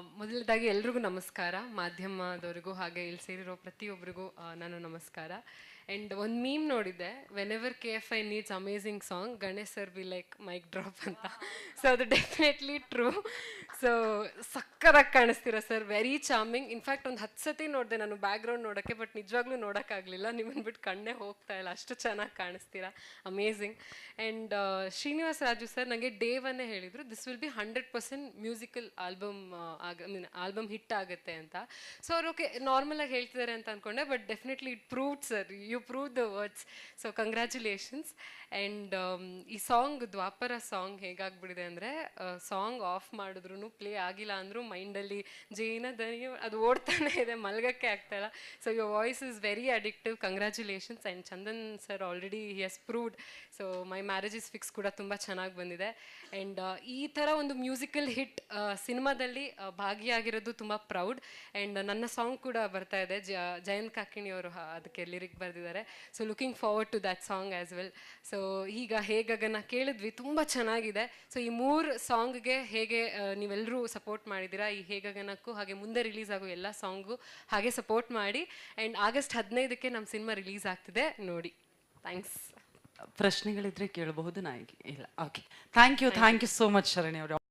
ಮೊದಲದಾಗಿ ಎಲ್ರಿಗೂ ನಮಸ್ಕಾರ. ಮಾಧ್ಯಮದವರಿಗೂ ಹಾಗೆ ಇಲ್ಲಿ ಸೇರಿರೋ ಪ್ರತಿಯೊಬ್ಬರಿಗೂ ನಾನು ನಮಸ್ಕಾರ. ಆ್ಯಂಡ್ ಒಂದು ಮೀಮ್ ನೋಡಿದ್ದೆ whenever K F I needs amazing song Ganesh sir be like mic drop ಅಂತ. ಸೊ ಅದು ಡೆಫಿನೆಟ್ಲಿ ಟ್ರೂ ಸೊ ಸಕ್ಕದಾಗಿ ಕಾಣಿಸ್ತೀರಾ sir very charming in fact ಒಂದು ಹತ್ತು ಸತಿ ನೋಡಿದೆ ನಾನು ಬ್ಯಾಕ್ಗ್ರೌಂಡ್ ನೋಡೋಕ್ಕೆ ಬಟ್ ನಿಜವಾಗ್ಲೂ ನೋಡೋಕ್ಕಾಗಲಿಲ್ಲ. ನಿಮ್ಮನ್ನು ಬಿಟ್ಟು ಕಣ್ಣೇ ಹೋಗ್ತಾ ಇಲ್ಲ. ಅಷ್ಟು ಚೆನ್ನಾಗಿ ಕಾಣಿಸ್ತೀರಾ? Amazing and Srinivas Raju sir ನನಗೆ ಡೇ ಒನ್ನೇ ಹೇಳಿದರು this will be hundred percent musical album ಆಗ ಮೀನ್ ಆಲ್ಬಮ್ ಹಿಟ್ ಆಗುತ್ತೆ ಅಂತ. ಸೊ ಅವ್ರು ಓಕೆ ನಾರ್ಮಲಾಗಿ ಹೇಳ್ತಿದ್ದಾರೆ ಅಂತ ಅಂದ್ಕೊಂಡೆ but definitely it proved sir you prove the words so congratulations and ಈ ಸಾಂಗ್ ದ್ವಾಪರ ಸಾಂಗ್ ಹೇಗಾಗ್ಬಿಟ್ಟಿದೆ ಅಂದರೆ ಸಾಂಗ್ ಆಫ್ ಮಾಡಿದ್ರು ಪ್ಲೇ ಆಗಿಲ್ಲ ಅಂದರೂ ಮೈಂಡಲ್ಲಿ ಜೇನ ದನಿಯ ಅದು ಓಡ್ತಾನೆ ಇದೆ, ಮಲ್ಗಕ್ಕೆ ಆಗ್ತಾಯಿಲ್ಲ so your voice is very addictive congratulations and Chandan sir already he has proved so my marriage is fix ಕೂಡ ತುಂಬ ಚೆನ್ನಾಗಿ ಬಂದಿದೆ. ಆ್ಯಂಡ್ ಈ ಥರ ಒಂದು ಮ್ಯೂಸಿಕಲ್ ಹಿಟ್ ಸಿನಿಮಾದಲ್ಲಿ ಭಾಗಿಯಾಗಿರೋದು ತುಂಬ ಪ್ರೌಡ್ ಆ್ಯಂಡ್ ನನ್ನ ಸಾಂಗ್ ಕೂಡ ಬರ್ತಾ ಇದೆ. ಜಯಂತ್ ಕಾಕಿಣಿ ಅವರು ಅದಕ್ಕೆ ಲಿರಿಕ್ ಬರೆದಿದ್ದಾರೆ. So looking forward to that song as well so ಈಗ ಹೇಗಗನ ಕೇಳಿದ್ವಿ ತುಂಬ ಚೆನ್ನಾಗಿದೆ. ಸೊ ಈ ಮೂರು ಸಾಂಗ್ಗೆ ಹೇಗೆ ನೀವೆಲ್ಲರೂ ಸಪೋರ್ಟ್ ಮಾಡಿದ್ದೀರಾ? ಈ ಹೇಗಗನಕ್ಕೂ ಹಾಗೆ ಮುಂದೆ ರಿಲೀಸ್ ಆಗೋ ಎಲ್ಲ ಸಾಂಗು ಹಾಗೆ ಸಪೋರ್ಟ್ ಮಾಡಿ. ಆ್ಯಂಡ್ ಆಗಸ್ಟ್ ಹದಿನೈದಕ್ಕೆ ನಮ್ಮ ಸಿನಿಮಾ ರಿಲೀಸ್ ಆಗ್ತಿದೆ. ನೋಡಿ. ಥ್ಯಾಂಕ್ಸ್ ಪ್ರಶ್ನೆಗಳಿದ್ರೆ ಕೇಳಬಹುದು ನಾಯಿಗೆ ಇಲ್ಲ. Okay thank you thank you so much Sharani ಅವರು.